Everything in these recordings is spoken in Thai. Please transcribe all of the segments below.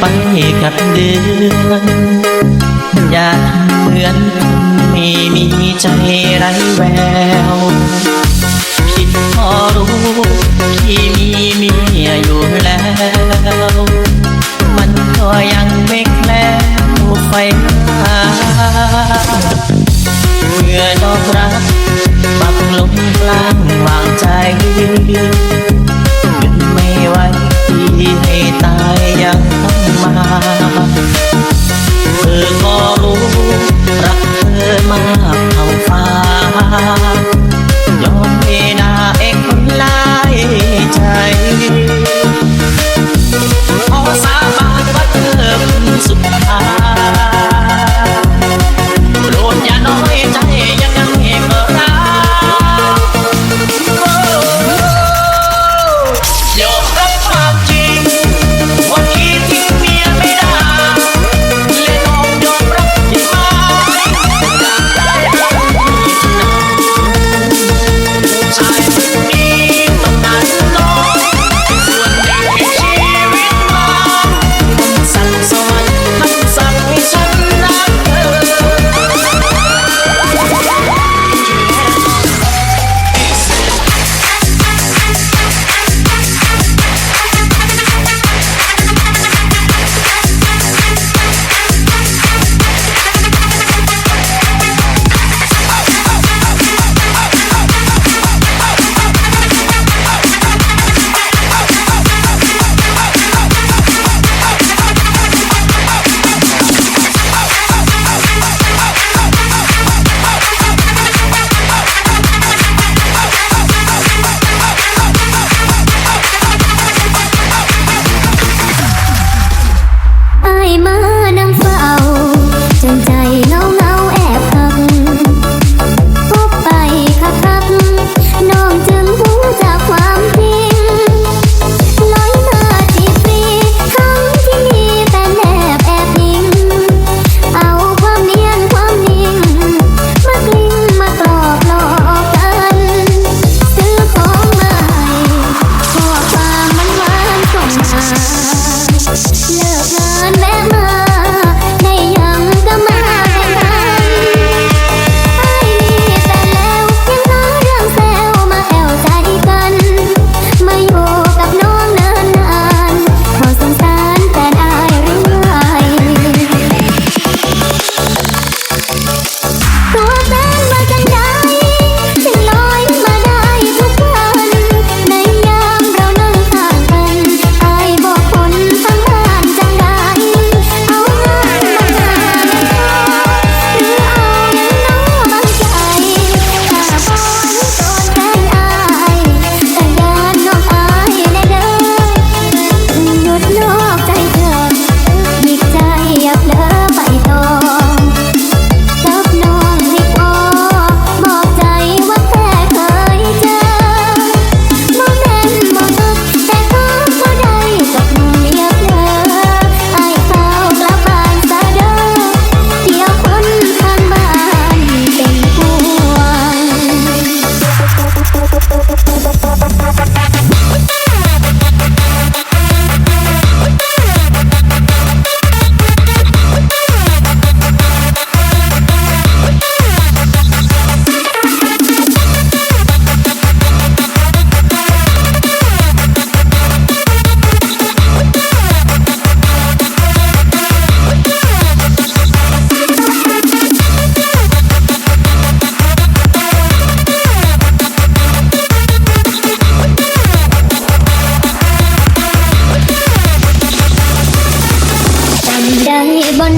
ไปกับเดือนอย่าเหมือนไม่มีใจไร้แววคิดพอรู้ที่มีเมียอยู่แล้ว มันก็ยังไม่แคล้วไฟหาเมื่อดอกรักปักลงกลางวางใจ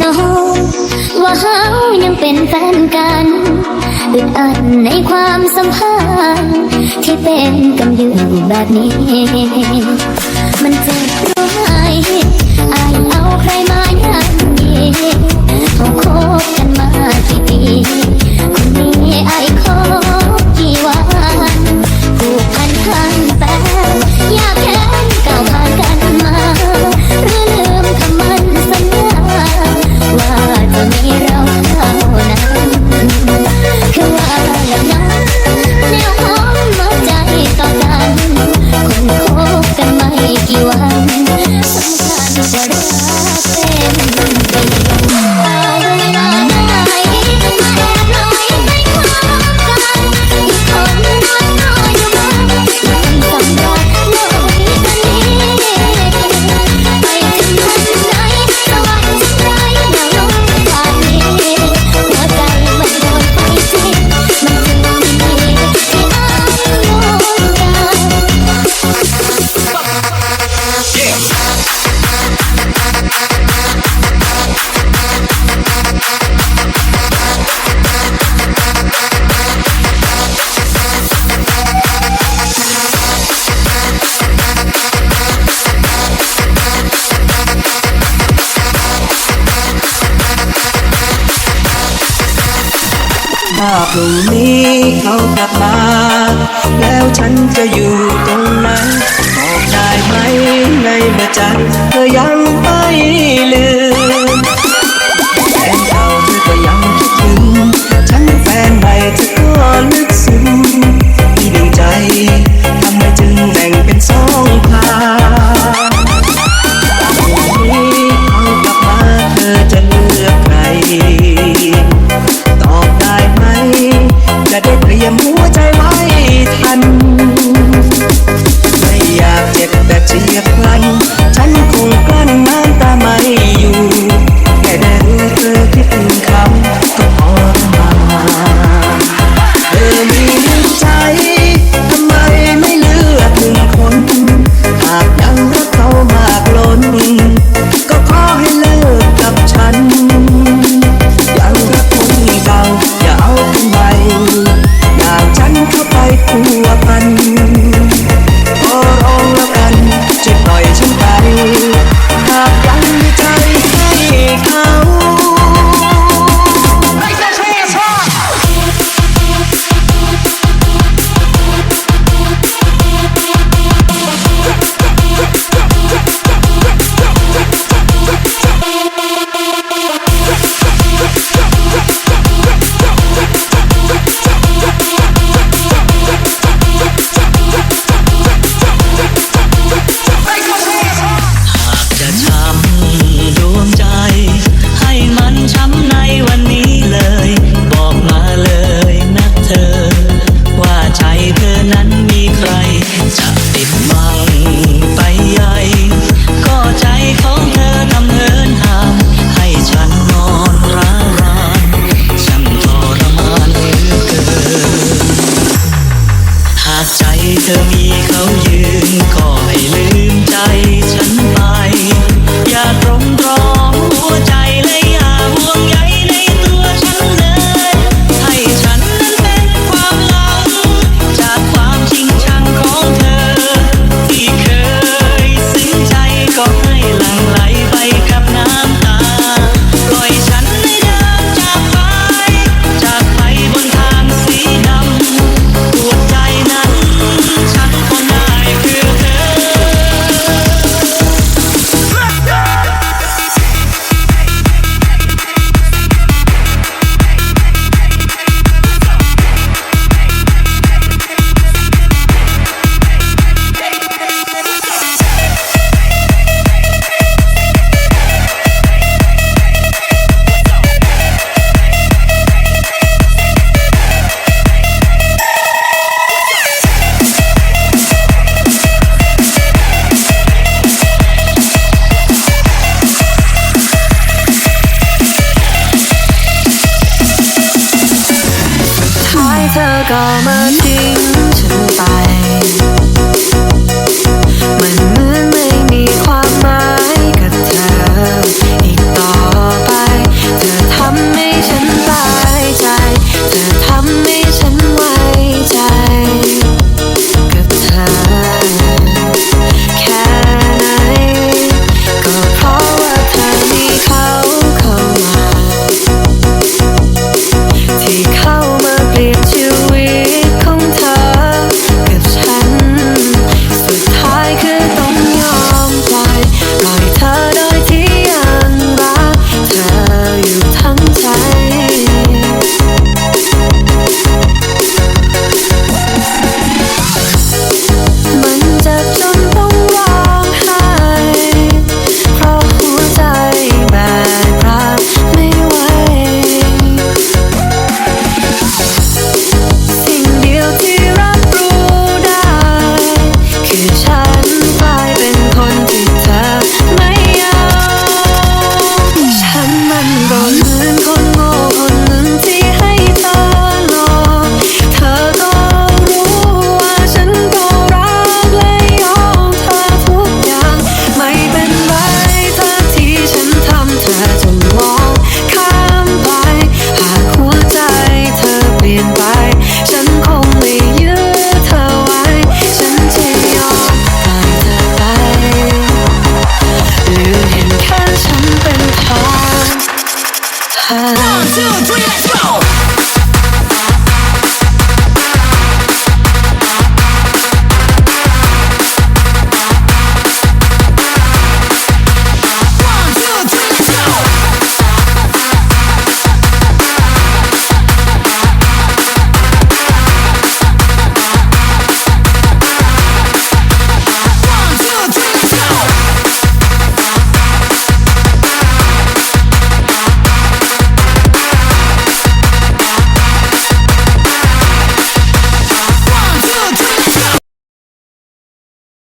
know ว่าเฮายังเป็นแฟนกันอึดอัดในความสัมพันธ์ที่เป็นกันอยู่แบบนี้ มันเจ็บ ถ้าพรุ่งนี้เขากลับมา แล้วฉันจะอยู่ตรงนั้นบอกได้ไหมในเมื่อใจเธอยังไม่ลืม 那么近